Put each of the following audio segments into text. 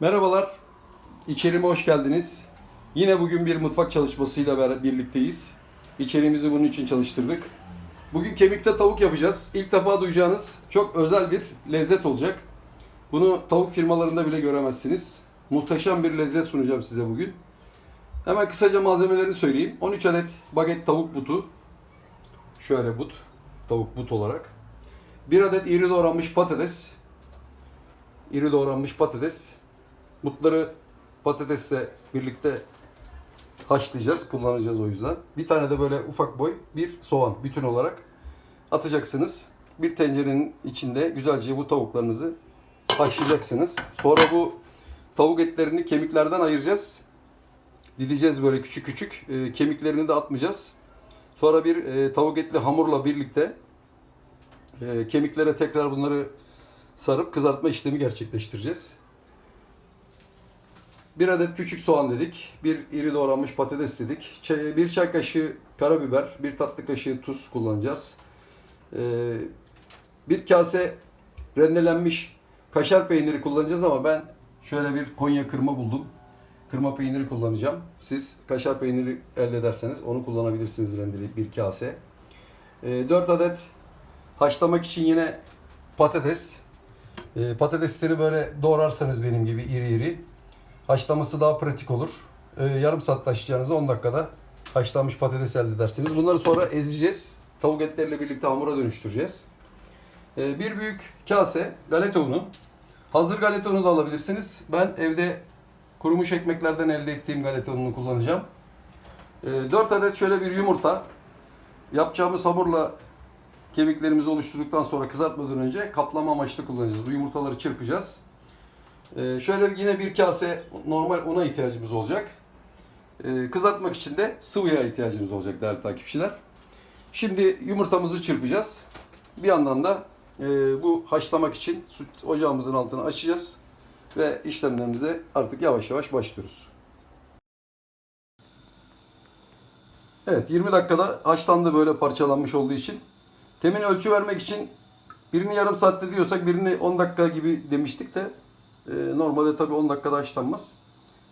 Merhabalar, içerime hoş geldiniz. Yine bugün bir mutfak çalışmasıyla birlikteyiz. İçerimizi bunun için çalıştırdık. Bugün kemikte tavuk yapacağız. İlk defa duyacağınız çok özel bir lezzet olacak. Bunu tavuk firmalarında bile göremezsiniz. Muhteşem bir lezzet sunacağım size bugün. Hemen kısaca malzemelerini söyleyeyim. 13 adet baget tavuk butu. Şöyle but, tavuk but olarak. 1 adet iri doğranmış patates. İri doğranmış patates. Butları patatesle birlikte haşlayacağız, kullanacağız o yüzden. Bir tane de böyle ufak boy bir soğan bütün olarak atacaksınız. Bir tencerenin içinde güzelce bu tavuklarınızı haşlayacaksınız. Sonra bu tavuk etlerini kemiklerden ayıracağız. Dileyeceğiz böyle küçük küçük. E, kemiklerini de atmayacağız. Sonra bir e, tavuk etli hamurla birlikte e, kemiklere tekrar bunları sarıp kızartma işlemi gerçekleştireceğiz. Bir adet küçük soğan dedik. Bir iri doğranmış patates dedik. Çay- Bir çay kaşığı karabiber, bir tatlı kaşığı tuz kullanacağız. Ee, bir kase rendelenmiş kaşar peyniri kullanacağız ama ben şöyle bir Konya kırma buldum. Kırma peyniri kullanacağım. Siz kaşar peyniri elde ederseniz onu kullanabilirsiniz rendeleyip bir kase. 4 adet haşlamak için yine patates. Ee, patatesleri böyle doğrarsanız benim gibi iri iri haşlaması daha pratik olur. Ee, yarım saat haşlayacağınızı 10 dakikada haşlanmış patates elde edersiniz. Bunları sonra ezeceğiz. Tavuk etleriyle birlikte hamura dönüştüreceğiz. Ee, bir büyük kase galeta unu. Hazır galeta unu da alabilirsiniz. Ben evde kurumuş ekmeklerden elde ettiğim galeta ununu kullanacağım. 4 adet şöyle bir yumurta. Yapacağımız hamurla kemiklerimizi oluşturduktan sonra kızartmadan önce kaplama amaçlı kullanacağız. Bu yumurtaları çırpacağız. Ee, şöyle yine bir kase normal una ihtiyacımız olacak. Ee, kızartmak için de sıvı yağ ihtiyacımız olacak değerli takipçiler. Şimdi yumurtamızı çırpacağız. Bir yandan da e, bu haşlamak için süt ocağımızın altını açacağız. Ve işlemlerimize artık yavaş yavaş başlıyoruz. Evet 20 dakikada haşlandı böyle parçalanmış olduğu için. Temin ölçü vermek için birini yarım saatte diyorsak birini 10 dakika gibi demiştik de e, normalde tabii 10 dakikada haşlanmaz.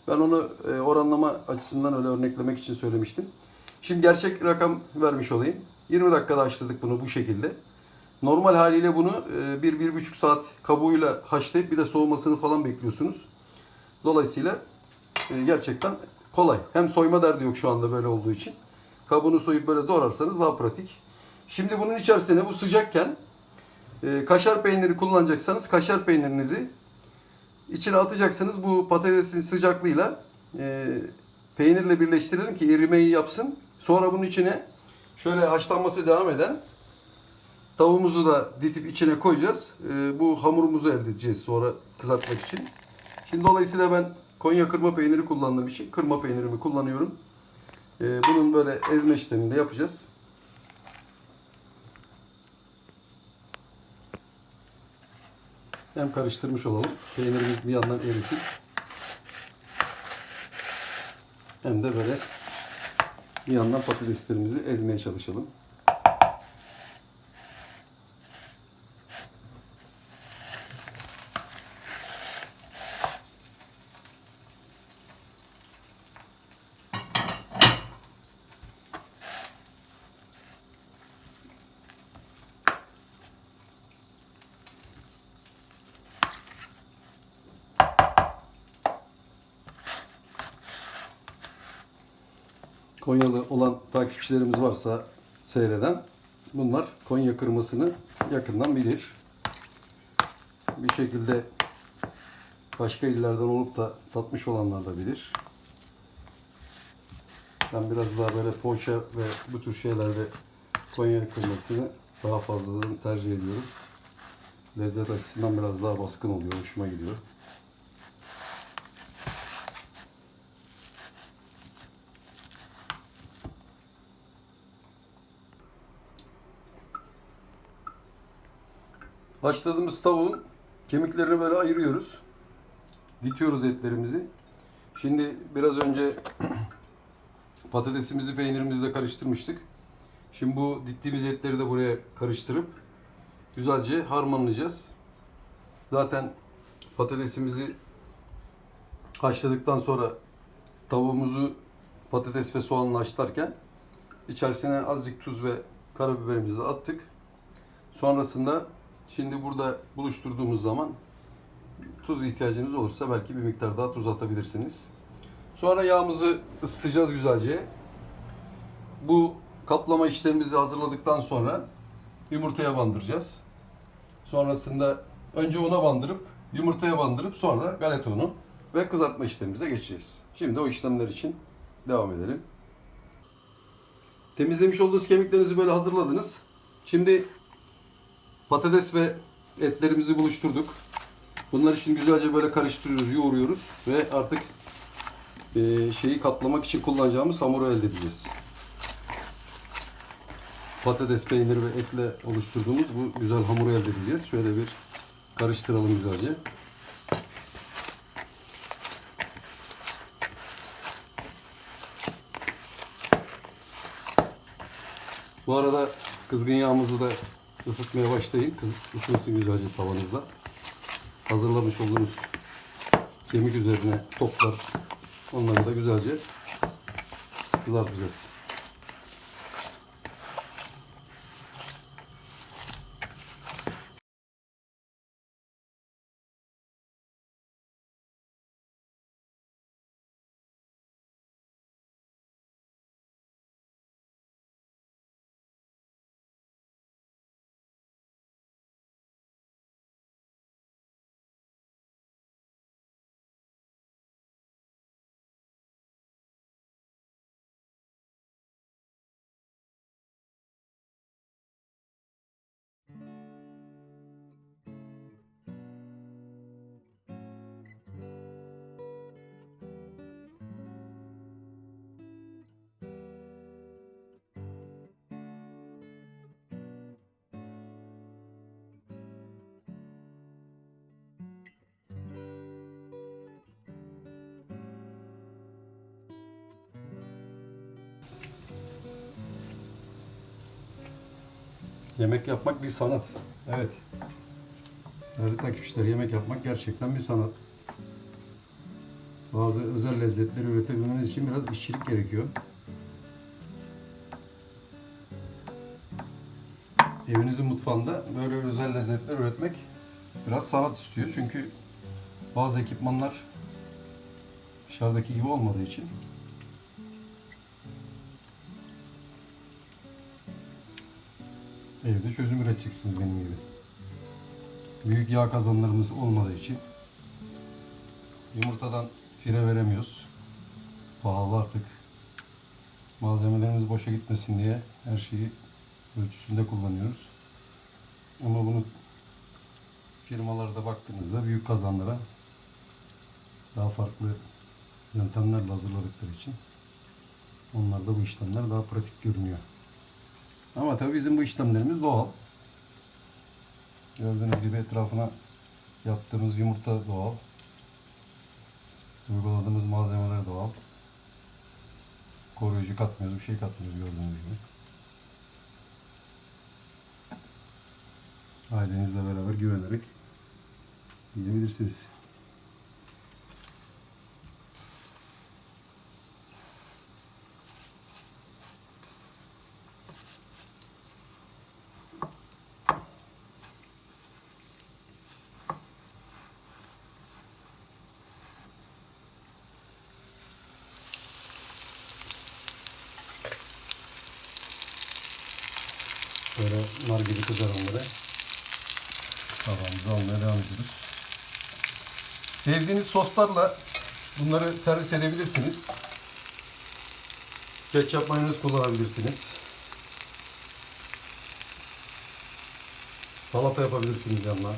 Ben onu e, oranlama açısından öyle örneklemek için söylemiştim. Şimdi gerçek rakam vermiş olayım. 20 dakikada haşladık bunu bu şekilde. Normal haliyle bunu 1-1,5 saat kabuğuyla haşlayıp bir de soğumasını falan bekliyorsunuz. Dolayısıyla e, gerçekten kolay. Hem soyma derdi yok şu anda böyle olduğu için. Kabuğunu soyup böyle doğrarsanız daha pratik. Şimdi bunun içerisine bu sıcakken e, kaşar peyniri kullanacaksanız kaşar peynirinizi içine atacaksınız. Bu patatesin sıcaklığıyla e, peynirle birleştirelim ki erimeyi yapsın. Sonra bunun içine şöyle haşlanması devam eden tavuğumuzu da ditip içine koyacağız. E, bu hamurumuzu elde edeceğiz sonra kızartmak için. Şimdi dolayısıyla ben Konya kırma peyniri kullandığım için kırma peynirimi kullanıyorum. E, bunun böyle ezme işlemini de yapacağız. Hem karıştırmış olalım. Peynirimiz bir yandan erisin. Hem de böyle bir yandan patateslerimizi ezmeye çalışalım. Konyalı olan takipçilerimiz varsa seyreden bunlar Konya kırmasını yakından bilir. Bir şekilde başka illerden olup da tatmış olanlar da bilir. Ben biraz daha böyle poğaça ve bu tür şeylerde Konya kırmasını daha fazladan tercih ediyorum. Lezzet açısından biraz daha baskın oluyor, hoşuma gidiyor. Haşladığımız tavuğun kemiklerini böyle ayırıyoruz. Ditiyoruz etlerimizi. Şimdi biraz önce patatesimizi peynirimizle karıştırmıştık. Şimdi bu dittiğimiz etleri de buraya karıştırıp güzelce harmanlayacağız. Zaten patatesimizi haşladıktan sonra tavuğumuzu patates ve soğanla haşlarken içerisine azıcık tuz ve karabiberimizi de attık. Sonrasında şimdi burada buluşturduğumuz zaman tuz ihtiyacınız olursa belki bir miktar daha tuz atabilirsiniz. Sonra yağımızı ısıtacağız güzelce. Bu kaplama işlemimizi hazırladıktan sonra yumurtaya bandıracağız. Sonrasında önce una bandırıp yumurtaya bandırıp sonra galeta unu ve kızartma işlemimize geçeceğiz. Şimdi o işlemler için devam edelim. Temizlemiş olduğunuz kemiklerinizi böyle hazırladınız. Şimdi patates ve etlerimizi buluşturduk. Bunları şimdi güzelce böyle karıştırıyoruz, yoğuruyoruz ve artık eee, şeyi kaplamak için kullanacağımız hamuru elde edeceğiz. Patates, peyniri ve etle oluşturduğumuz bu güzel hamuru elde edeceğiz. Şöyle bir karıştıralım güzelce. Bu arada kızgın yağımızı da ısıtmaya başlayın. Kız, ısınsın güzelce tavanızda. Hazırlamış olduğunuz kemik üzerine toplar. Onları da güzelce kızartacağız. Yemek yapmak bir sanat. Evet. Değerli takipçiler yemek yapmak gerçekten bir sanat. Bazı özel lezzetleri üretebilmeniz için biraz işçilik gerekiyor. Evinizin mutfağında böyle özel lezzetler üretmek biraz sanat istiyor. Çünkü bazı ekipmanlar dışarıdaki gibi olmadığı için Evde çözüm üreteceksiniz benim gibi. Büyük yağ kazanlarımız olmadığı için yumurtadan fire veremiyoruz. Pahalı artık. Malzemelerimiz boşa gitmesin diye her şeyi ölçüsünde kullanıyoruz. Ama bunu firmalarda baktığınızda büyük kazanlara daha farklı yöntemlerle hazırladıkları için onlarda bu işlemler daha pratik görünüyor. Ama tabii bizim bu işlemlerimiz doğal. Gördüğünüz gibi etrafına yaptığımız yumurta doğal. Uyguladığımız malzemeler doğal. Koruyucu katmıyoruz, bir şey katmıyoruz gördüğünüz gibi. Ailenizle beraber güvenerek yiyebilirsiniz. Böyle nar gibi kızaranları tabağımıza almaya devam ediyoruz. Sevdiğiniz soslarla bunları servis edebilirsiniz. Ketçap mayonez kullanabilirsiniz. Salata yapabilirsiniz yanına.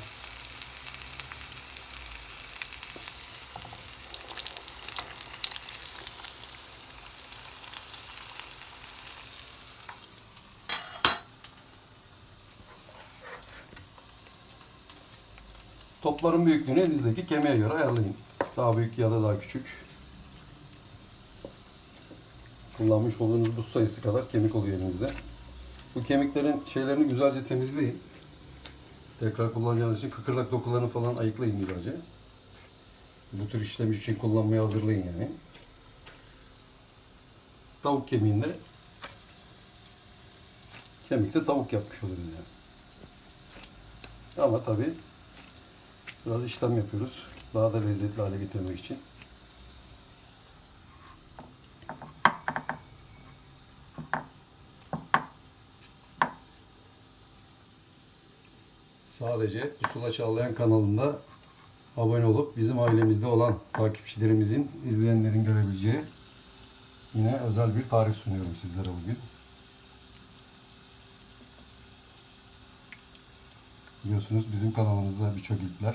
Topların büyüklüğünü elinizdeki kemiğe göre ayarlayın. Daha büyük ya da daha küçük. Kullanmış olduğunuz buz sayısı kadar kemik oluyor elinizde. Bu kemiklerin şeylerini güzelce temizleyin. Tekrar kullanacağınız için kıkırdak dokularını falan ayıklayın güzelce. Bu tür işlem için kullanmaya hazırlayın yani. Tavuk kemiğinde kemikte tavuk yapmış oluruz yani. Ama tabii biraz işlem yapıyoruz. Daha da lezzetli hale getirmek için. Sadece Pusula Çağlayan kanalında abone olup bizim ailemizde olan takipçilerimizin, izleyenlerin görebileceği yine özel bir tarif sunuyorum sizlere bugün. Biliyorsunuz bizim kanalımızda birçok ilkler,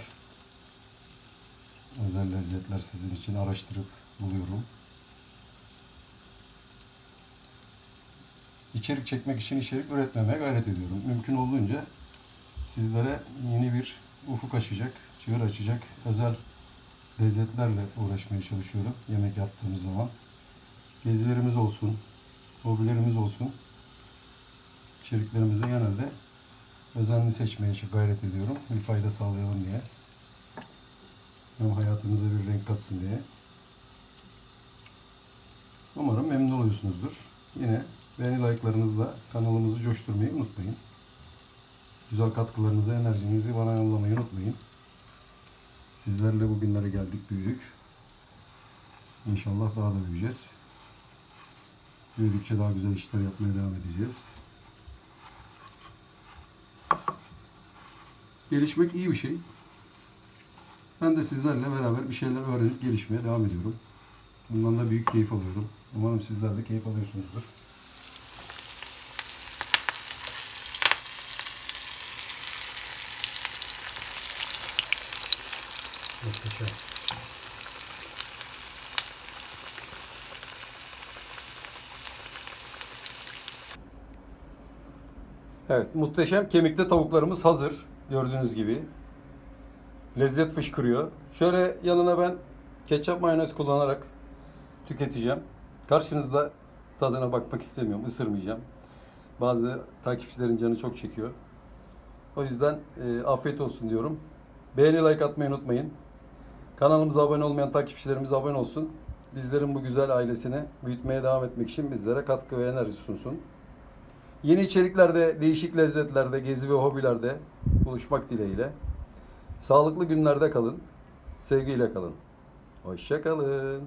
özel lezzetler sizin için araştırıp buluyorum. İçerik çekmek için içerik üretmemeye gayret ediyorum. Mümkün olduğunca sizlere yeni bir ufuk açacak, çığır açacak özel lezzetlerle uğraşmaya çalışıyorum yemek yaptığımız zaman. Gezilerimiz olsun, hobilerimiz olsun. İçeriklerimizi genelde özenli seçmeye gayret ediyorum. Bir fayda sağlayalım diye. Hem hayatımıza bir renk katsın diye. Umarım memnun oluyorsunuzdur. Yine beğeni like'larınızla kanalımızı coşturmayı unutmayın. Güzel katkılarınızı, enerjinizi bana yollamayı unutmayın. Sizlerle bugünlere geldik, büyüdük. İnşallah daha da büyüyeceğiz. Büyüdükçe daha güzel işler yapmaya devam edeceğiz. Gelişmek iyi bir şey. Ben de sizlerle beraber bir şeyler öğrenip gelişmeye devam ediyorum. Bundan da büyük keyif alıyorum. Umarım sizler de keyif alıyorsunuzdur. Muhteşem. Evet, muhteşem kemikte tavuklarımız hazır. Gördüğünüz gibi. Lezzet fışkırıyor. Şöyle yanına ben ketçap mayonez kullanarak tüketeceğim. Karşınızda tadına bakmak istemiyorum, ısırmayacağım. Bazı takipçilerin canı çok çekiyor. O yüzden e, afiyet olsun diyorum. Beğeni like atmayı unutmayın. Kanalımıza abone olmayan takipçilerimiz abone olsun. Bizlerin bu güzel ailesini büyütmeye devam etmek için bizlere katkı ve enerji sunsun. Yeni içeriklerde, değişik lezzetlerde, gezi ve hobilerde buluşmak dileğiyle. Sağlıklı günlerde kalın. Sevgiyle kalın. Hoşça kalın.